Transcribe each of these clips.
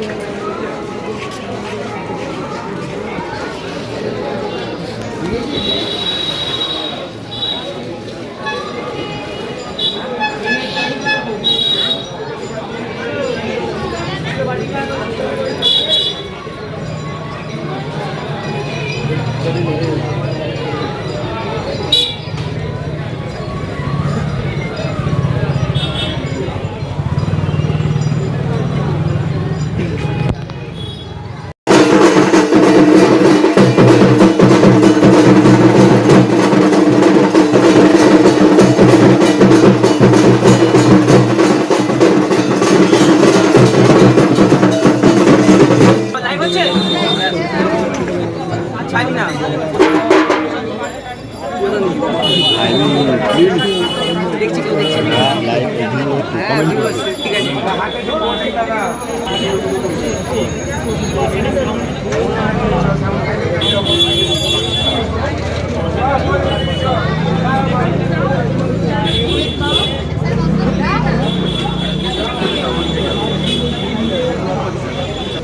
Live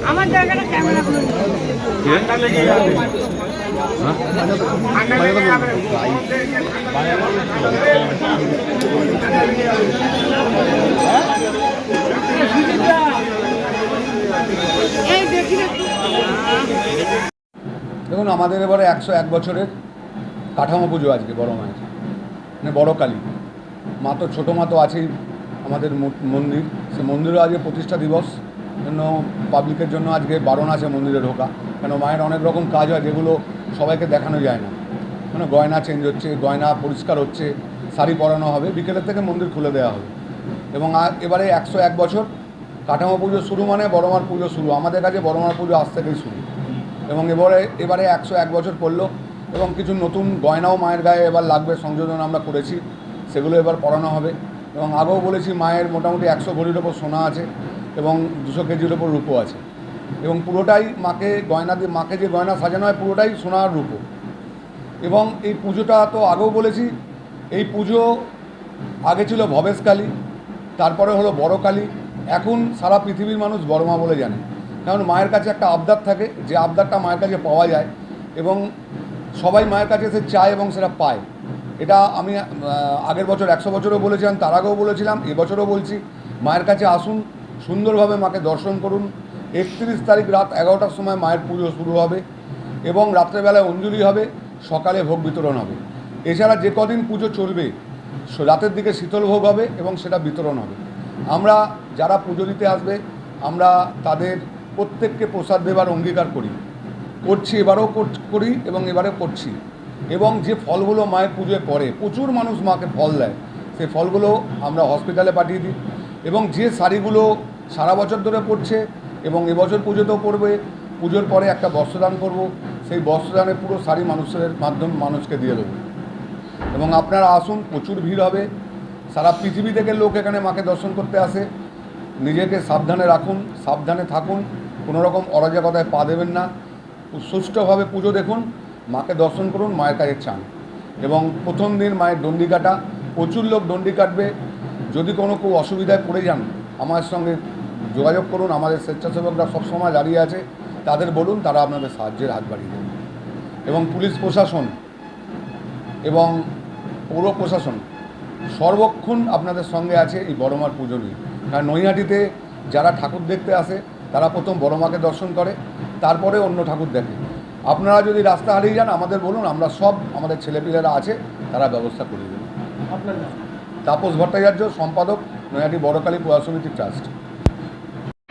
আমার জায়গাটা camera না দেখুন, আমাদের এবারে একশো এক বছরের কাঠামো পুজো আজকে, বড় মায়ের মানে বড় কালী। মা তো, ছোটো মা তো আছেই আমাদের মন্দির। সে মন্দিরও আজকে প্রতিষ্ঠা দিবস। জন্য পাবলিকের জন্য আজকে বারণ আছে মন্দিরে ঢোকা। কেন, মায়ের অনেক রকম কাজ হয়, যেগুলো সবাইকে দেখানো যায় না। মানে গয়না চেঞ্জ হচ্ছে, গয়না পরিষ্কার হচ্ছে, শাড়ি পরানো হবে, বিকেলের থেকে মন্দির খুলে দেওয়া হবে। এবং এবারে একশো এক বছর কাঠামো পুজো শুরু মানে বড়মার পুজো শুরু। আমাদের কাছে বড়মার পুজো আজ থেকেই শুরু। এবং এবারে এবারে একশো এক বছর পড়ল এবং কিছু নতুন গয়নাও মায়ের গায়ে এবার লাগবে, সংযোজন আমরা করেছি, সেগুলো এবার পড়ানো হবে। এবং আগেও বলেছি মায়ের মোটামুটি একশো ভরির ওপর সোনা আছে এবং দুশো কেজির ওপর রূপো আছে। এবং পুরোটাই মাকে গয়না দিয়ে, মাকে যে গয়না সাজানো হয় পুরোটাই সোনার রূপো। এবং এই পুজোটা তো আগেও বলেছি, এই পুজো আগে ছিল ভবেশ কালী, তারপরে হলো বড় কালী, এখন সারা পৃথিবীর মানুষ বড় মা বলে জানে। কারণ মায়ের কাছে একটা আবদার থাকে, যে আবদারটা মায়ের কাছে পাওয়া যায় এবং সবাই মায়ের কাছে এসে চায় এবং সেটা পায়। এটা আমি আগের বছর একশো বছরও বলেছিলাম, তার আগেও বলেছিলাম এবছরও বলছি, মায়ের কাছে আসুন, সুন্দরভাবে মাকে দর্শন করুন একত্রিশ তারিখ রাত এগারোটার সময় মায়ের পুজো শুরু হবে এবং রাত্রেবেলায় অঞ্জলি হবে, সকালে ভোগ বিতরণ হবে। এছাড়া যে কদিন পুজো চলবে রাতের দিকে শীতল ভোগ হবে এবং সেটা বিতরণ হবে। আমরা যারা পুজো দিতে আসবে, আমরা তাদের প্রত্যেককে প্রসাদ দেবার অঙ্গীকার করি। করছি, এবারও কর- এবং এবারে করছি। এবং যে ফলগুলো মায়ের পুজোয় পড়ে, প্রচুর মানুষ মাকে ফল দেয় সেই ফলগুলো আমরা হসপিটালে পাঠিয়ে দিই। এবং যে শাড়িগুলো সারা বছর ধরে পড়ছে এবং এবছর পুজোতেও পড়বে, পুজোর পরে একটা বস্ত্রদান করব, সেই বস্ত্রদানের পুরো শাড়ি মানুষের মাধ্যম মানুষকে দিয়ে দেবো। এবং আপনারা আসুন, প্রচুর ভিড় হবে, সারা পৃথিবী থেকে লোক এখানে মাকে দর্শন করতে আসে। নিজেকে সাবধানে রাখুন, সাবধানে থাকুন, কোনো রকম অরাজকতায় পা দেবেন না। সুষ্ঠুভাবে পুজো দেখুন, মাকে দর্শন করুন, মায়ের কাছে চান। এবং প্রথম দিন মায়ের দণ্ডি কাটা, প্রচুর লোক দণ্ডি কাটবে। যদি কোনো কেউ অসুবিধায় পড়ে যান, আমার সঙ্গে যোগাযোগ করুন আমাদের স্বেচ্ছাসেবকরা সবসময় দাঁড়িয়ে আছে তাদের বলুন তারা আপনাদের সাহায্যের হাত বাড়িয়ে দেবে। এবং পুলিশ প্রশাসন এবং পৌর প্রশাসন সর্বক্ষণ আপনাদের সঙ্গে আছে এই বড়মার পুজো নিয়ে। কারণ নৈহাটিতে যারা ঠাকুর দেখতে আসে তারা প্রথম বড়মাকে দর্শন করে তারপরে অন্য ঠাকুর দেখে। আপনারা যদি রাস্তা হারিয়ে যান আমাদের বলুন আমরা সব আমাদের ছেলেপিলেরা আছে তারা ব্যবস্থা করে দেবেন তাপস ভট্টাচার্য সম্পাদক নৈহাটি বড়কালী পূজা সমিতি ট্রাস্ট।